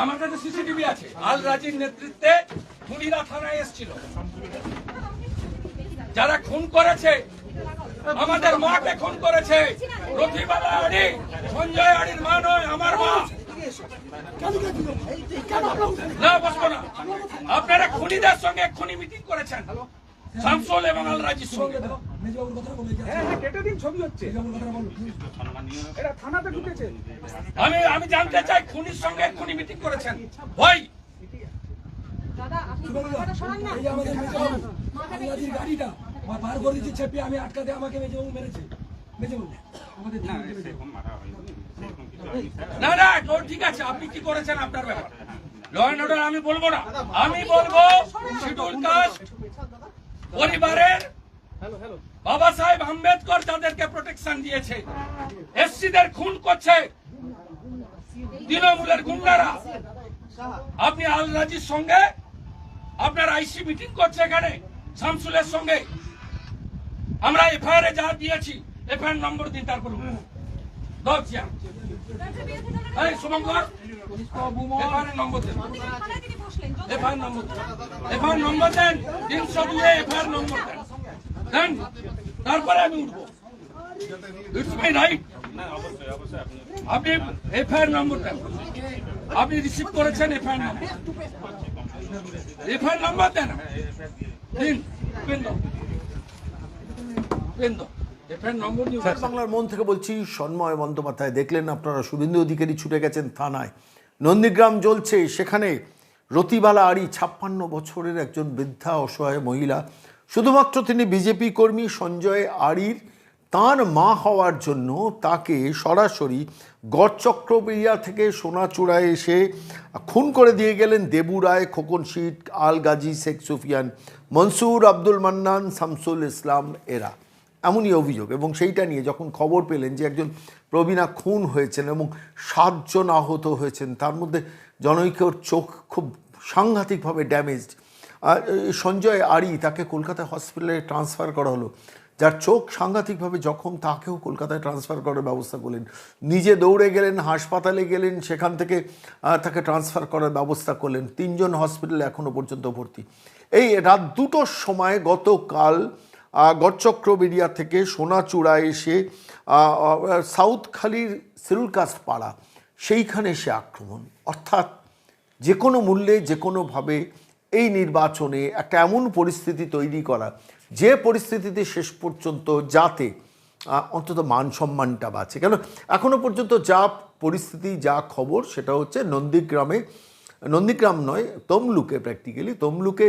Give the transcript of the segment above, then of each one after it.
আমার কাছে সিসিটিভি আছে। আল রাজির নেতৃত্বে খুনিরা থানায় এসেছিল। যারা খুন করেছে, আমাদের মাকে খুন করেছে। রথিবালা আড়ি, সঞ্জয় আড়ির মা নয়, আমার মা। না, বসবো না। আপনারা খুনিদের সঙ্গে খুনি মিটিং করেছেন। শামসুল এবং আল রাজির সঙ্গে। হ্যাঁ হ্যাঁ কেটে দিন ছবি হচ্ছে। এটা থানাতে ঢুকেছে। আমি আমি জানতে চাই খুনির সঙ্গে খুনি মিটিং করেছেন। ভাই গাড়িটা বা বার করে দিচ্ছে চেপে আমি আটকাতে আমাকে মেজবাবু মেরেছে। মেজবাবু আমাদের না ঠিক আছে আপনি কি করেছেন আপনার ব্যাপার? ল অ্যান্ড অর্ডার আমি বলব না। আমি বলব শিডিউল কাস্ট পরিবারের বাবা সাহেব আম্বেদকর তাদেরকে প্রোটেকশন দিয়েছে, এসসিদের খুন করছে তৃণমূলের গুন্ডারা। আপনি আল রাজির সঙ্গে, আপনার আইসি মিটিং করছে এখানে, শামসুলের সঙ্গে। আমরা এফআইআর এ যা দিয়েছি, এফআইআর নম্বর দিন তারপর শুভঙ্কর, এফআইআর নম্বর দেন। এফআইআর নম্বর দেন। তিনশো দুয়ে এফআইআর নম্বর দেন। তারপরে আমি উঠবো। ইটস মাই রাইট আপনি এফআইআর নম্বর দেন। আপনি রিসিভ করেছেন এফআইআর নম্বর। এফআইআর নম্বর দেন। পেন দিন বাংলার মন থেকে বলছি সন্ময় বন্দ্যোপাধ্যায় দেখলেন আপনারা শুভেন্দু অধিকারী ছুটে গেছেন থানায়। নন্দীগ্রাম জ্বলছে সেখানে রতিবালা আড়ি ছাপ্পান্ন বছরের একজন বৃদ্ধা অসহায় মহিলা শুধুমাত্র তিনি বিজেপি কর্মী সঞ্জয় আড়ির তার মা হওয়ার জন্য তাকে সরাসরি গড়চক্রবেরিয়া থেকে সোনাচূড়ায় এসে খুন করে দিয়ে গেলেন দেবু রায়, খোকন শীট আল গাজী, শেখ সুফিয়ান, মনসুর আব্দুল মান্নান, শামসুল ইসলাম এরা। এমনই অভিযোগ এবং সেইটা নিয়ে যখন খবর পেলেন যে একজন প্রবীণা খুন হয়েছেন এবং সাতজন আহত হয়েছেন, তার মধ্যে জনৈকর চোখ খুব সাংঘাতিকভাবে ড্যামেজড সঞ্জয় আরি তাকে কলকাতা হসপিটালে ট্রান্সফার করা হলো। যার চোখ সাংঘাতিকভাবে জখম, তাকেও কলকাতায় ট্রান্সফার করার ব্যবস্থা করলেন। নিজে দৌড়ে গেলেন, হাসপাতালে গেলেন, সেখান থেকে তাকে ট্রান্সফার করার ব্যবস্থা করলেন। তিনজন হসপিটালে এখনও পর্যন্ত ভর্তি। এই রাত দুটোর সময় গতকাল গড়চক্রবেরিয়া থেকে সোনাচূড়া এসে সাউথখালির সিরুলকাস্ট পাড়া সেইখানে সে আক্রমণ। অর্থাৎ যে কোনো মূল্যে, যে কোনোভাবে এই নির্বাচনে একটা এমন পরিস্থিতি তৈরি করা, যে পরিস্থিতিতে শেষ পর্যন্ত যাতে অন্তত মান সম্মানটা বাঁচে। কেন এখনও পর্যন্ত যা পরিস্থিতি, যা খবর, সেটা হচ্ছে নন্দীগ্রামে, নন্দীগ্রাম নয়, তমলুকে প্র্যাকটিক্যালি তমলুকে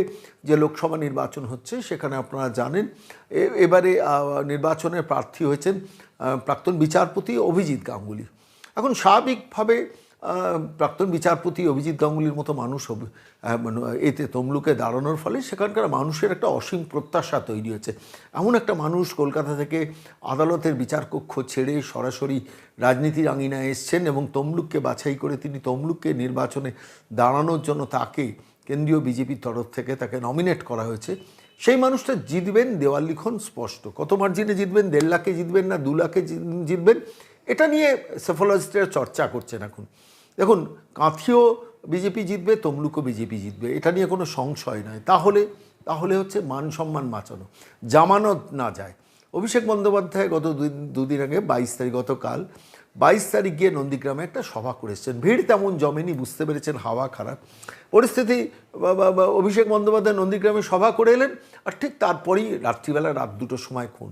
যে লোকসভা নির্বাচন হচ্ছে, সেখানে আপনারা জানেন এবারে নির্বাচনের প্রার্থী হয়েছেন প্রাক্তন বিচারপতি অভিজিৎ গাঙ্গুলি। এখন স্বাভাবিকভাবে প্রাক্তন বিচারপতি অভিজিৎ গাঙ্গুলির মতো মানুষ মানে, এতে তমলুকে দাঁড়ানোর ফলে সেখানকার মানুষের একটা অসীম প্রত্যাশা তৈরি হয়েছে। এমন একটা মানুষ কলকাতা থেকে আদালতের বিচারকক্ষ ছেড়ে সরাসরি রাজনীতির আঙিনায় এসছেন এবং তমলুককে বাছাই করে তিনি তমলুককে নির্বাচনে দাঁড়ানোর জন্য তাকে কেন্দ্রীয় বিজেপির তরফ থেকে তাকে নমিনেট করা হয়েছে। সেই মানুষটা জিতবেন দেওয়াল লিখন স্পষ্ট। কত মার্জিনে জিতবেন দেড় লাখে জিতবেন না দু লাখে জিতবেন এটা নিয়ে সেফোলজিস্টরা চর্চা করছেন এখন। দেখুন, কাঁথিও বিজেপি জিতবে, তমলুকও বিজেপি জিতবে, এটা নিয়ে কোনো সংশয় নয়। তাহলে তাহলে হচ্ছে মান সম্মান বাঁচানো, জামানত না যায়। অভিষেক বন্দ্যোপাধ্যায় গত দুদিন আগে, বাইশ তারিখ গতকাল, বাইশ তারিখ গিয়ে নন্দীগ্রামে একটা সভা করেছেন ভিড় তেমন জমেনি, বুঝতে পেরেছেন, হাওয়া খারাপ। পরিস্থিতি অভিষেক বন্দ্যোপাধ্যায় নন্দীগ্রামে সভা করে এলেন, আর ঠিক তারপরেই রাত্রিবেলা রাত দুটোর সময় খুন।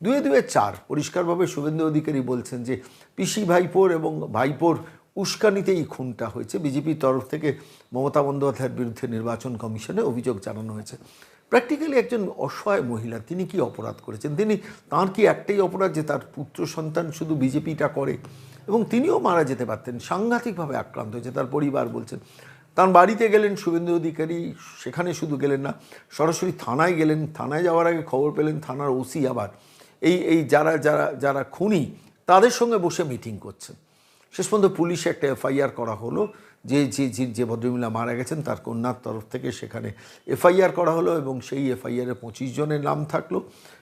দুয়ে দুয়ে চার, পরিষ্কারভাবে শুভেন্দু অধিকারী বলছেন যে, পিসি ভাইপোর এবং ভাইপোর উস্কানিতেই খুনটা হয়েছে। বিজেপির তরফ থেকে মমতা বন্দ্যোপাধ্যায়ের বিরুদ্ধে নির্বাচন কমিশনে অভিযোগ জানানো হয়েছে। প্র্যাকটিক্যালি একজন অসহায় মহিলা, তিনি কি অপরাধ করেছেন? তিনি তার কি একটাই অপরাধ যে তার পুত্র সন্তান শুধু বিজেপিটা করে? এবং তিনিও মারা যেতে পারতেন, সাংঘাতিকভাবে আক্রান্ত হয়েছে, তার পরিবার বলছেন। তার বাড়িতে গেলেন শুভেন্দু অধিকারী, সেখানে শুধু গেলেন না, সরাসরি থানায় গেলেন। থানায় যাওয়ার আগে খবর পেলেন থানার ওসি আবার। এই এই যারা যারা যারা খুনি, তাদের সঙ্গে বসে মিটিং করছেন। শেষ পর্যন্ত পুলিশে একটা এফআইআর করা হলো। যে যে যে ভদ্রমহিলা মারা গেছেন, তার কন্যার তরফ থেকে সেখানে এফআইআর করা হলো এবং সেই এফআইআরে পঁচিশ জনের নাম থাকল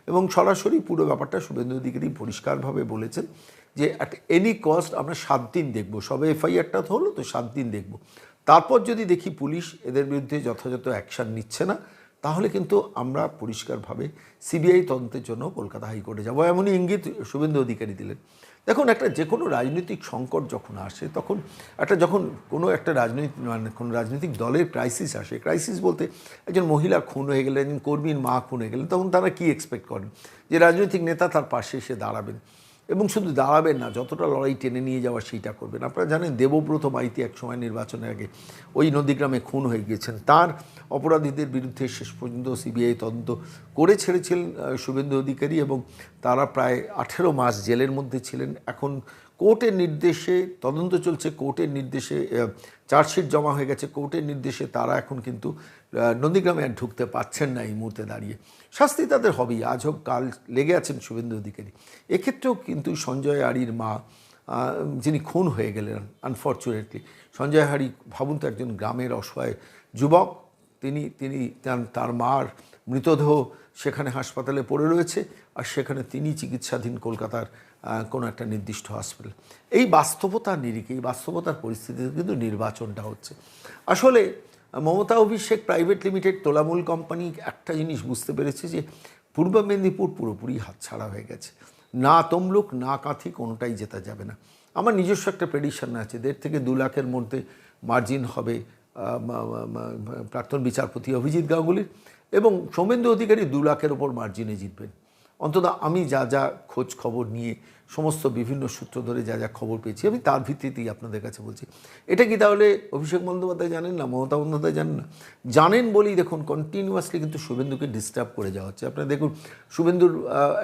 এবং সরাসরি পুরো ব্যাপারটা শুভেন্দু অধিকারী পরিষ্কারভাবে বলেছেন যে at এনি কস্ট আমরা সাত দিন দেখব। সবে এফআইআরটা তো হলো, তো সাত দিন দেখব। তারপর যদি দেখি পুলিশ এদের বিরুদ্ধে যথাযথ অ্যাকশান নিচ্ছে না, তাহলে কিন্তু আমরা পরিষ্কারভাবে সিবিআই তদন্তের জন্য কলকাতা হাইকোর্টে যাব। এমনই ইঙ্গিত শুভেন্দু অধিকারী দিলেন। দেখুন, একটা যে কোনো রাজনৈতিক সংকট যখন আসে, তখন একটা যখন কোনো একটা রাজনৈতিক মানে কোনো রাজনৈতিক দলের ক্রাইসিস আসে ক্রাইসিস বলতে একজন মহিলা খুন হয়ে গেলেন, একজন কর্মীর মা খুন হয়ে গেলেন, তখন তারা কি এক্সপেক্ট করেন? যে রাজনৈতিক নেতা তার পাশে এসে দাঁড়াবেন। এবং শুধু দাঁড়াবেন না, যতটা লড়াই টেনে নিয়ে যাওয়ার সেইটা করবেন। আপনারা জানেন দেবব্রত মাইতি এক সময় নির্বাচনের আগে ওই নদীগ্রামে খুন হয়ে গিয়েছেন। তার অপরাধীদের বিরুদ্ধে শেষ পর্যন্ত সিবিআই তদন্ত করে ছেড়েছিলেন শুভেন্দু অধিকারী এবং তারা প্রায় আঠেরো মাস জেলের মধ্যে ছিলেন। এখন কোর্টের নির্দেশে, তদন্ত চলছে কোর্টের নির্দেশে চার্জশিট জমা হয়ে গেছে কোর্টের নির্দেশে, তারা এখন কিন্তু নন্দীগ্রামে আর ঢুকতে পারছেন না এই মুহূর্তে দাঁড়িয়ে। শাস্তি তাদের হবেই, আজ হোক, কাল লেগে আছেন শুভেন্দু অধিকারী। এক্ষেত্রেও কিন্তু সঞ্জয় আড়ির মা যিনি খুন হয়ে গেলেন আনফর্চুনেটলি সঞ্জয় হারি ভাবুন তো একজন গ্রামের অসহায় যুবক, তিনি তিনি তার- মার মৃতদেহ সেখানে হাসপাতালে পড়ে রয়েছে, আর সেখানে তিনি চিকিৎসাধীন কলকাতার কোনো একটা নির্দিষ্ট হসপিটাল এই বাস্তবতার নিরিখে, এই বাস্তবতার পরিস্থিতিতে কিন্তু নির্বাচনটা হচ্ছে। আসলে মমতা অভিষেক প্রাইভেট লিমিটেড তোলামূল কোম্পানি একটা জিনিস বুঝতে পেরেছে যে পূর্ব মেদিনীপুর পুরোপুরি হাতছাড়া হয়ে গেছে। না তমলুক, না কাঁথি, কোনোটাই জেতা যাবে না। আমার নিজস্ব একটা প্রেডিকশন আছে, দেড় থেকে দু লাখের মধ্যে মার্জিন হবে প্রাক্তন বিচারপতি অভিজিৎ গাঙ্গুলির এবং সৌমেন্দু অধিকারী দু লাখের ওপর মার্জিনে জিতবেন। অন্তত আমি যা যা খোঁজ খবর নিয়ে সমস্ত বিভিন্ন সূত্র ধরে যা যা খবর পেয়েছি, আমি তার ভিত্তিতেই আপনাদের কাছে বলছি। এটা কি তাহলে অভিষেক বন্দ্যোপাধ্যায় জানেন না মমতা বন্দ্যোপাধ্যায় জানেন না? জানেন বলেই দেখুন কন্টিনিউয়াসলি কিন্তু শুভেন্দুকে ডিস্টার্ব করে যাওয়া হচ্ছে। আপনারা দেখুন, শুভেন্দুর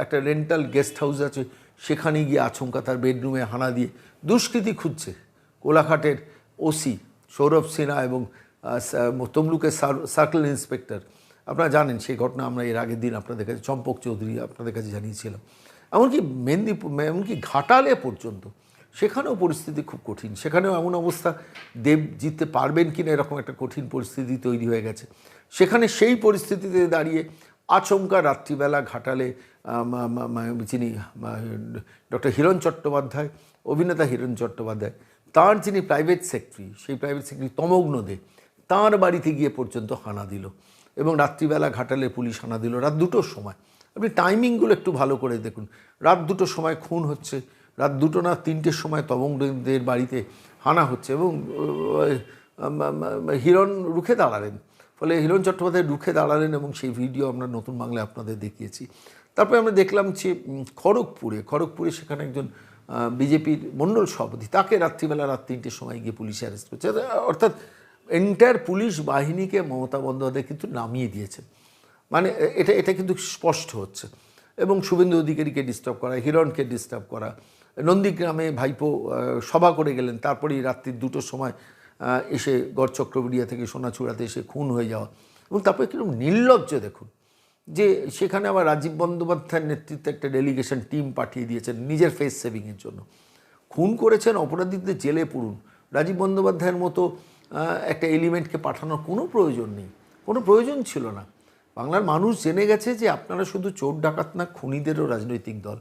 একটা রেন্টাল গেস্ট হাউস আছে, সেখানে গিয়ে আচমকা তার বেডরুমে হানা দিয়ে দুষ্কৃতি খুঁজছে কোলাঘাটের ওসি সৌরভ সিনহা এবং তমলুকের সার্কেল ইন্সপেক্টর আপনারা জানেন সেই ঘটনা আমরা এর আগের দিন আপনাদের কাছে, চম্পক চৌধুরী আপনাদের কাছে জানিয়েছিলাম। এমনকি মেদিনীপুর, এমনকি ঘাটালে পর্যন্ত, সেখানেও পরিস্থিতি খুব কঠিন। সেখানেও এমন অবস্থা, দেব জিততে পারবেন কি না এরকম একটা কঠিন পরিস্থিতি তৈরি হয়ে গেছে। সেখানে সেই পরিস্থিতিতে দাঁড়িয়ে আচমকা রাত্রিবেলা ঘাটালে যিনি ডক্টর হিরণ চট্টোপাধ্যায়, অভিনেতা হিরণ চট্টোপাধ্যায়, তার যিনি প্রাইভেট সেক্রেটারি সেই প্রাইভেট সেক্রেটারি তমগ্ন দে, তাঁর বাড়িতে গিয়ে পর্যন্ত হানা দিল। এবং রাত্রিবেলা ঘাটালে পুলিশ আনা দিল রাত দুটোর সময়। আপনি টাইমিংগুলো একটু ভালো করে দেখুন। রাত দুটোর সময় খুন হচ্ছে, রাত দুটো না তিনটের সময় তমঙ্গদের বাড়িতে হানা হচ্ছে এবং হিরণ রুখে দাঁড়ালেন। ফলে হিরণ চট্টোপাধ্যায় রুখে দাঁড়ালেন এবং সেই ভিডিও আমরা নতুন বাংলায় আপনাদের দেখিয়েছি। তারপরে আমরা দেখলাম যে খড়গপুরে খড়গপুরে সেখানে একজন বিজেপির মণ্ডল সভাপতি, তাকে রাত্রিবেলা রাত তিনটের সময় গিয়ে পুলিশ অ্যারেস্ট করছে। অর্থাৎ এন্টায়ার পুলিশ বাহিনীকে মমতা বন্দ্যোপাধ্যায় কিন্তু নামিয়ে দিয়েছে। মানে এটা এটা কিন্তু স্পষ্ট হচ্ছে। এবং শুভেন্দু অধিকারীকে ডিস্টার্ব করা, হিরণকে ডিস্টার্ব করা, নন্দীগ্রামে ভাইপো সভা করে গেলেন, তারপরেই রাত্রি দুটোর সময় এসে গড় চক্রবড়িয়া থেকে সোনাচূড়াতে এসে খুন হয়ে যাওয়া। এবং তারপরে কীরকম নির্লজ্জ দেখুন, যে সেখানে আবার রাজীব বন্দ্যোপাধ্যায়ের নেতৃত্বে একটা ডেলিগেশন টিম পাঠিয়ে দিয়েছেন নিজের ফেস সেভিংয়ের জন্য। খুন করেছেন অপরাধীদের জেলে পুরুন। রাজীব বন্দ্যোপাধ্যায়ের মতো একটা এলিমেন্টকে পাঠানোর কোনো প্রয়োজন নেই। কোনো প্রয়োজন ছিল না। বাংলার মানুষ জেনে গেছে যে আপনারা শুধু চোর, ডাকাত না, খুনিদেরও রাজনৈতিক দল।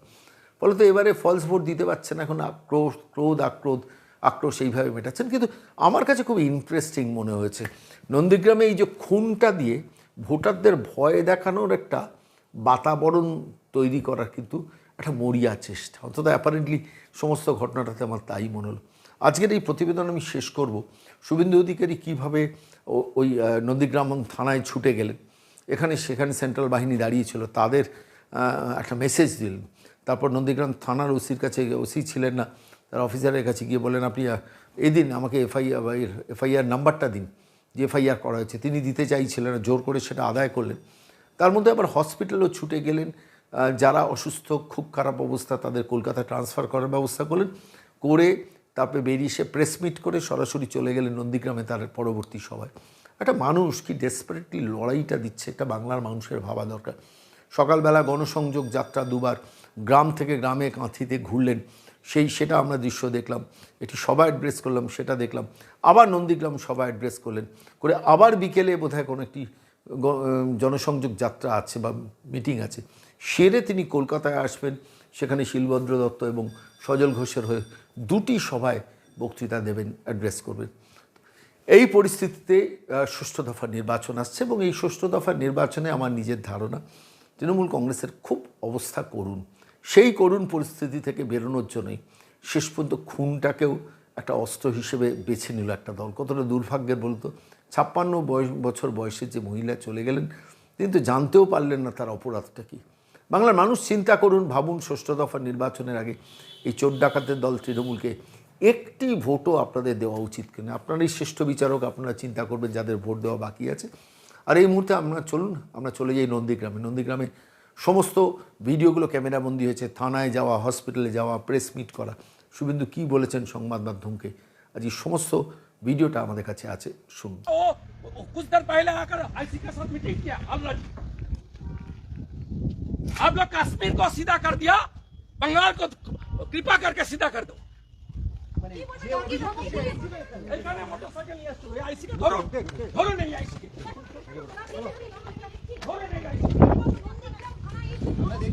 ফলত এবারে ফলস ভোট দিতে পারছেন এখন আক্রোশ, ক্রোধ, আক্রোধ, আক্রোশ এইভাবে মেটাচ্ছেন। কিন্তু আমার কাছে খুব ইন্টারেস্টিং মনে হয়েছে। নন্দীগ্রামে এই যে খুনটা দিয়ে ভোটারদের ভয় দেখানোর একটা বাতাবরণ তৈরি করার কিন্তু একটা মরিয়া চেষ্টা। অন্তত অ্যাপারেন্টলি সমস্ত ঘটনাটাতে আমার তাই মনে হলো। আজকের এই প্রতিবেদন আমি শেষ করব। শুভেন্দু অধিকারী কীভাবে ওই নন্দীগ্রাম থানায় ছুটে গেলেন এখানে সেখানে সেন্ট্রাল বাহিনী দাঁড়িয়েছিল তাদের একটা মেসেজ দিলেন। তারপর নন্দীগ্রাম থানার ওসির কাছে ওসি ছিলেন না তার অফিসারের কাছে গিয়ে বলেন আপনি আহ, এই দিন আমাকে এফআইআর এফআইআর নাম্বারটা দিন যে এফআইআর করা হয়েছে। তিনি দিতে চাইছিলেন না জোর করে সেটা আদায় করলেন। তার মধ্যে আবার হসপিটালও ছুটে গেলেন যারা অসুস্থ খুব খারাপ অবস্থা তাদের কলকাতা ট্রান্সফার করার ব্যবস্থা করলেন করে তারপরে বেরিয়ে সে প্রেস মিট করে সরাসরি চলে গেলেন নন্দীগ্রামে তার পরবর্তী সভায়। একটা মানুষ কি ডেসপারেটলি লড়াইটা দিচ্ছে একটা বাংলার মানুষের ভাবা দরকার। সকালবেলা গণসংযোগ যাত্রা দুবার গ্রাম থেকে গ্রামে কাঁথিতে ঘুরলেন। সেই সেটা আমরা দৃশ্য দেখলাম, এটি সবাই অ্যাড্রেস করলাম, সেটা দেখলাম। আবার নন্দীগ্রাম সবাই অ্যাড্রেস করলেন। করে আবার বিকেলে বোধহয় কোনো একটি জনসংযোগ যাত্রা আছে বা মিটিং আছে। সেরে তিনি কলকাতায় আসবেন। সেখানে শিলভদ্র দত্ত এবং সজল ঘোষের হয়ে দুটি সভায় বক্তৃতা দেবেন, অ্যাড্রেস করবেন। এই পরিস্থিতিতে ষষ্ঠ দফা নির্বাচন আসছে এবং এই ষষ্ঠ দফার নির্বাচনে আমার নিজের ধারণা, তৃণমূল কংগ্রেসের খুব অবস্থা করুন। সেই করুণ পরিস্থিতি থেকে বেরোনোর জন্যই শেষ পর্যন্ত খুনটাকেও একটা অস্ত্র হিসেবে বেছে নিল একটা দল। কতটা দুর্ভাগ্যের বলতো ছাপ্পান্ন বয়স, বছর বয়সে যে মহিলা চলে গেলেন কিন্তু জানতেও পারলেন না তার অপরাধটা কী। বাংলার মানুষ চিন্তা করুন, ভাবুন ষষ্ঠ দফা নির্বাচনের আগে এই চোর ডাকাতের দল তৃণমূলকে একটি ভোটও আপনাদের দেওয়া উচিত কিনা? আপনারাই শ্রেষ্ঠ বিচারক, আপনারা চিন্তা করবেন যাদের ভোট দেওয়া বাকি আছে। আর এই মুহূর্তে আমরা চলুন, আমরা চলে যাই নন্দীগ্রামে। নন্দীগ্রামে সমস্ত ভিডিওগুলো ক্যামেরাবন্দি হয়েছে, থানায় যাওয়া, হসপিটালে যাওয়া, প্রেস মিট করা। শুভেন্দু, কী বলেছেন সংবাদ মাধ্যমকে? আজ এই সমস্ত ভিডিওটা আমাদের কাছে আছে, শুনুন। आप लोग कश्मीर को सीधा कर दिया बंगाल को कृपा करके सीधा कर दो।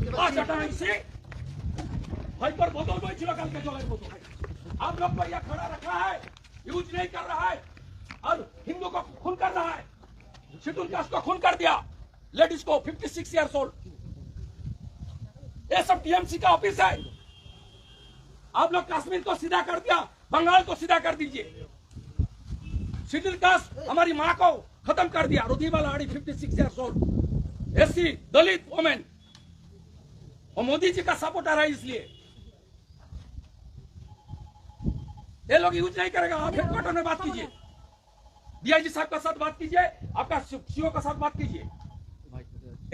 तो है। आप लोग भैया खड़ा रखा है यूज़ नहीं कर रहा है और हिंदू को खून कर रहा है। शेड्यूल कास्ट को खून कर दिया। लेडीज़ को 56 सिक्स ईयर्स ओल्ड ये सब टीएमसी का ऑफ़िस है। आप लोग कश्मीर को सीधा कर दिया बंगाल को सीधा कर दीजिए। शेड्यूल कास्ट हमारी माँ को खत्म कर दिया Rudhibala Adi 56 years old SC Dalit women और मोदी जी का सपोर्टर है इसलिए। ये लोग यूज़ नहीं करेगा आप हेडक्वार्टर में बात कीजिए। डीआईजी साहब का साथ बात कीजिए आपका सीओ का साथ बात कीजिए।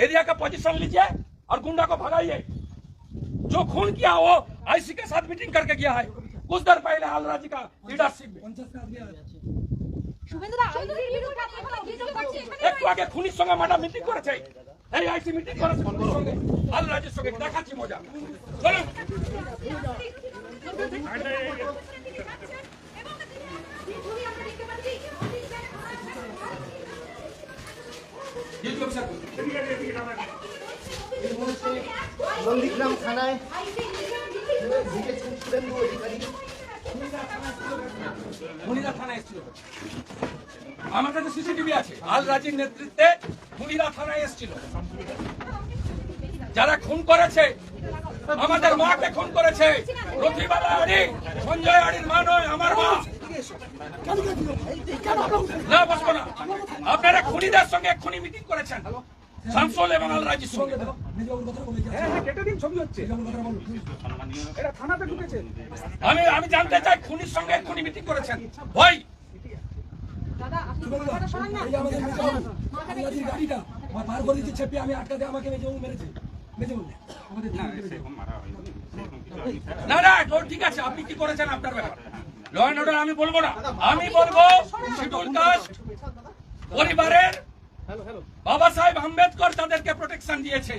एरिया का पोजीशन लीजिए और गुंडा को भगाइए। जो खून किया वो आईसी के साथ मीटिंग करके गया है कुछ देर पहले हालरा जी का लीडरशिप में শুভেন্দুদা আইনের বিরুদ্ধে আপনি এখন অভিযোগ করছেন এখানে একটু আগে খুনির সঙ্গে ম্যাডাম মিটিং করেছে এই আইসি মিটিং করেছে খুনির সঙ্গে হালরাজির সঙ্গে দেখাচ্ছি মজা চলুন নন্দীগ্রাম থানায় আমার কাছে সিসিটিভি আছে, আল রাজির নেতৃত্বে খুনিরা থানায় এসেছিল। যারা খুন করেছে, আমাদের মাকে খুন করেছে আড়ি, সঞ্জয় আড়ির মা নয়, আমার মা। না, বসবো না। আপনারা খুনিদের সঙ্গে খুনি মিটিং করেছেন। শামসুল এবং আল রাজির সঙ্গে হ্যাঁ হ্যাঁ আমি আমি জানতে চাই খুনির সঙ্গে খুনি মিটিং করেছেন। ভাই গাড়িটা পার করে দিচ্ছে আমি আটকাতে আমাকে মেরেছে। মেজবাবু না না ঠিক আছে আপনি কি করেছেন আপনার ব্যাপার? অর্ডার আমি বলব না। আমি বলব শিডিউল কাস্ট পরিবারের বাবা সাহেব আম্বেদকর তাদেরকে প্রোটেকশন দিয়েছে।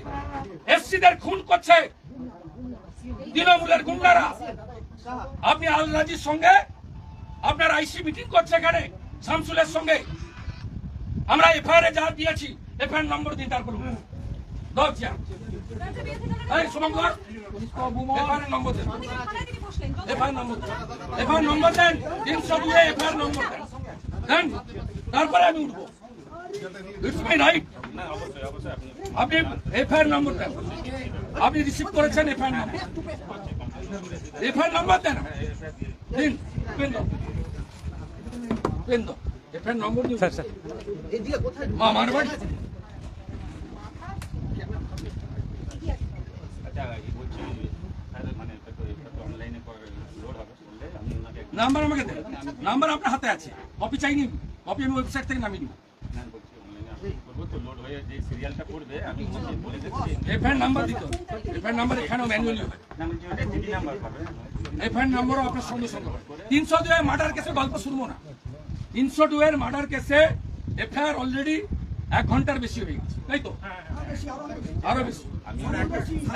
এসসিদের খুন করছে তৃণমূলের গুন্ডারা। আপনি আল রাজির সঙ্গে, আপনার আইসি মিটিং করছে এখানে, শামসুলের সঙ্গে। আমরা এফআইআর এ যা দিয়েছি এফআইআর নম্বর দিন তার করুন দরজা এই, শুভঙ্কর এফআইআর নম্বর নম্বর নম্বর দেন, তিনশো নম্বর তারপরে আমি উঠবো। ইটস মাই রাইট আপনি এফআইআর নম্বর দেন। আপনি রিসিভ করেছেন এফআইআর নম্বর এফআইআর নম্বর দেন। দিন পেন দাও। পেন দাও। এফআইআর নম্বর দিন স্যার স্যার। মা বাড়ি আচ্ছা মানে ওনাকে নাম্বার আমাকে দেন। নাম্বার আপনার হাতে আছে। কপি চাইনি কপি আমি ওয়েবসাইট থেকে নামিয়ে নিব। এফআইআর নাম্বার দিতে এফআইআর নাম্বার এখানেও ম্যানুয়ালি হবে। আপনার হবে। তিনশো দুয়ের মার্ডার কেসে গল্প শুনব না। তিনশো দুয়ের মার্ডার কেসে এফআইআর অলরেডি এক ঘণ্টার বেশি হয়ে তাই তো? আরও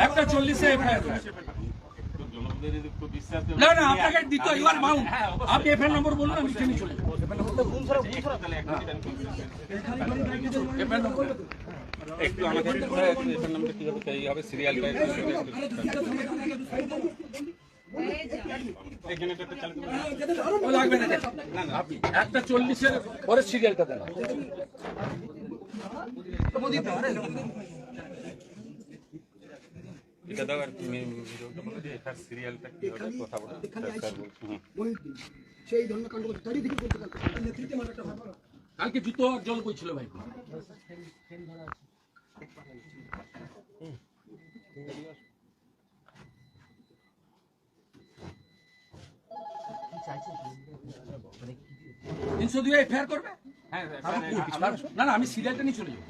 একটা চল্লিশে এফআইআর একটু জনগণের একটু বিশ্বাস না না আপনাকে দিতে ইউ আর বাউন্ড আপনি এফআইআর নম্বর বলুন আমি লিখে চলে নম্বর একটু আমাকে এটার নামটা কি হবে এই হবে সিরিয়ালটা একটা চল্লিশের পরে সিরিয়ালটা দেন। এটা দাও আর সিরিয়ালটা কি হবে কথা বলো। মহিউদ্দিন সেই ধরনের কাণ্ড দাঁড়িয়ে থেকে পারতো নেতৃত্বে মারাটা ভালো কালকে জুতো আর জল বইছিল ভাই? তিনশো দুই এফআইআর করবে? হ্যাঁ না না আমি সিরিয়ালটা নিয়ে চলে যাব।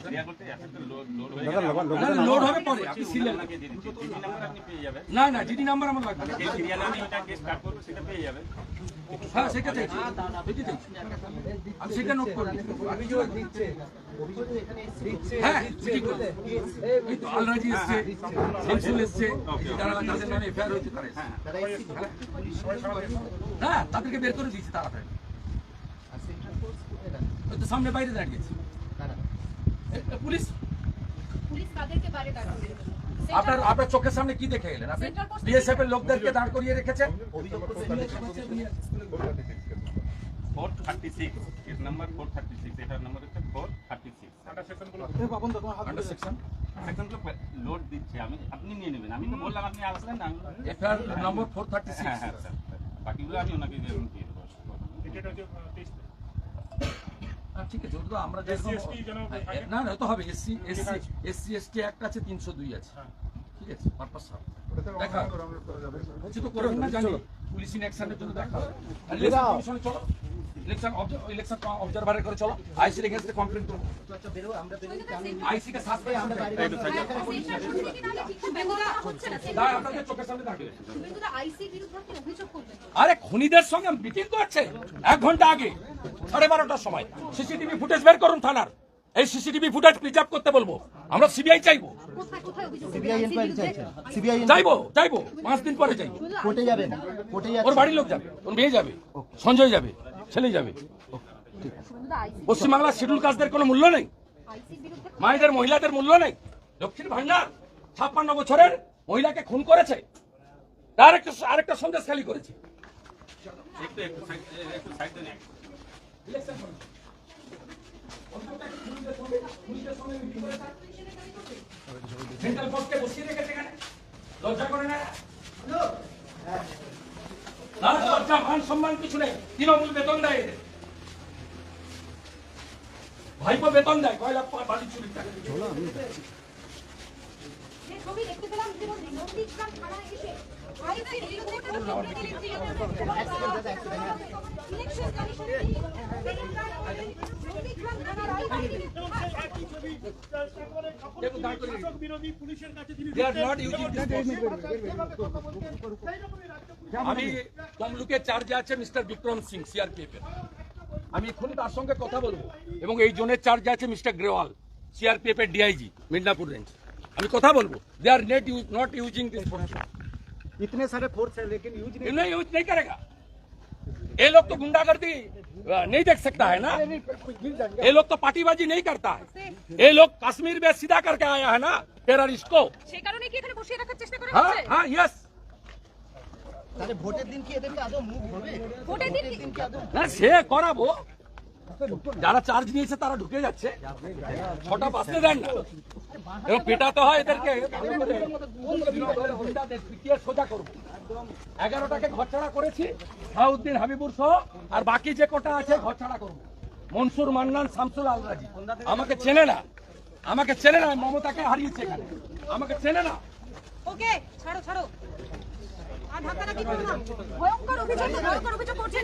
লোড হয়ে হবে পরে। আপনি সিরিয়াল আপনাকে দিয়ে দিচ্ছি টিভি নাম্বার আপনি পেয়ে যাবেন। না না জিডি নাম্বার আমার লাগবে হ্যাঁ সেটা চাইছি। আমি সেটা নোট করে হ্যাঁ আলরাজি এসছে। শামসুল এসছে। যারা নামে এফআইআর হয়েছে তারা এসছে। হ্যাঁ তাদেরকে বের করে দিয়েছি তাড়াতাড়ি। ওই তো সামনে বাইরে এ, পুলিশ? পুলিশ তাদেরকে বাইরে দাঁড়িয়ে আপনার আপনার চোখের সামনে কি দেখে এলেন? আপনি বিএসএফ এর লোকদেরকে দাঁড় করিয়ে রেখেছেন? ফোর থার্টি সিক্স এর নাম্বার ফোর থার্টি সিক্স এটার নাম্বার হচ্ছে four thirty six under section সেকশনগুলো load দিচ্ছে। আমি আপনি নিয়ে নেবেন। আমি তো বললাম আপনি আসলেন না নম্বর ফোর থার্টি হ্যাঁ সিক্স হ্যাঁ স্যার বাকিগুলো আমি ওনাকে দিয়ে দিয়ে দেবো ঠিক আছে ওটা তো আমরা যেরকম না না তো হবে এসসি এসসি এসসি এসটি একটা আছে তিনশো দুই আছে। ঠিক আছে পারপাস দেখা। হচ্ছে তো করবেন না জানি। পুলিশ ইন অ্যাকশনের জন্য দেখা হবে। আর চলো। ইলেকশন ইলেকশন অবজারভারের করে চলো। আইসির এগেন্স্টে কমপ্লেন করব আইসি কে সাথ আমরা আপনাদের চোখের সামনে আইসি আরে খুনিদের সঙ্গে মিটিং করছে? এক ঘণ্টা আগে সাড়ে বারোটার সময়। সিসিটিভি ফুটেজ বের করুন থানার। এই সিসিটিভি ফুটেজ প্রিজার্ভ করতে বলব। আমরা সিবিআই চাইব। চাইব চাইব। পাঁচ দিন পরে চাইব। কোর্টে যাবেন ওর বাড়ির লোক যাবে ওর মেয়ে যাবে সঞ্জয় যাবে। ছেলে যাবে। পশ্চিমবাংলার শিডিউল কাস্টদের কোনো মূল্য নেই। মায়েদের, মহিলাদের মূল্য নেই। লক্ষ্মীর ভান্ডার ছাপ্পান্ন বছরের মহিলাকে খুন করেছে। তার একটা আরেকটা সন্দেশ খালি করেছে। লজ্জা করে না লজ্জা মান সম্মান কিছু নেই তৃণমূল বেতন দেয় এদের ভাইপো বেতন দেয় কয়লা বাড়ি চুরি টাকা ইলেকশন কমিশন নন্দীগ্রাম থানার আইসি দেখুন, দাঁড় করিয়ে দিন। They are not using this force. আমি তমলুকের চার্জে আছে মিস্টার বিক্রম সিং সিআরপিএফ এর আমি এক্ষুনি তার সঙ্গে কথা বলবো এবং এই জোনের চার্জে আছে মিস্টার গ্রেওয়াল সিআরপিএফ এর ডিআইজি মিদনাপুর রেঞ্জ আমি কথা বলবো they are net use not using this force इतने सारे फोर्स है लेकिन यूज नहीं नहीं यूज नहीं करेगा ये लोग तो गुंडागर्दी अ, नहीं देख सकता है ना ये लोग तो पार्टीबाजी नहीं करता है ये लोग कश्मीर में सीधा करके आया है ना टेररिस्ट को সেই কারণে কি এখানে বসিয়ে রাখার চেষ্টা করা हाँ হচ্ছে हाँ यस তাহলে ভোটের দিন কি এদেরকে আদৌ মুখ হবে ভোটের দিন কি- দিনকে আদৌ না সে করাবো যারা চার্জ নিয়েছে তারা ঢুকে যাচ্ছে। ছটা বাঁচতে দেন না। পেটাতে হয় এদেরকে। সোজা করব। এগারোটাকে ঘরছাড়া করেছি, সাউদ্দিন হাবিবুর সহ, আর বাকি যে কটা আছে ঘরছাড়া করব। মনসুর মান্নান, শামসুল আলরাজি। আমাকে চেনে না। আমাকে চেনে না, মমতাকে হারিয়েছে এখানে। আমাকে চেনে না। ওকে, ছাড়ো ছাড়ো। ভয়ঙ্কর অভিযোগ করছেন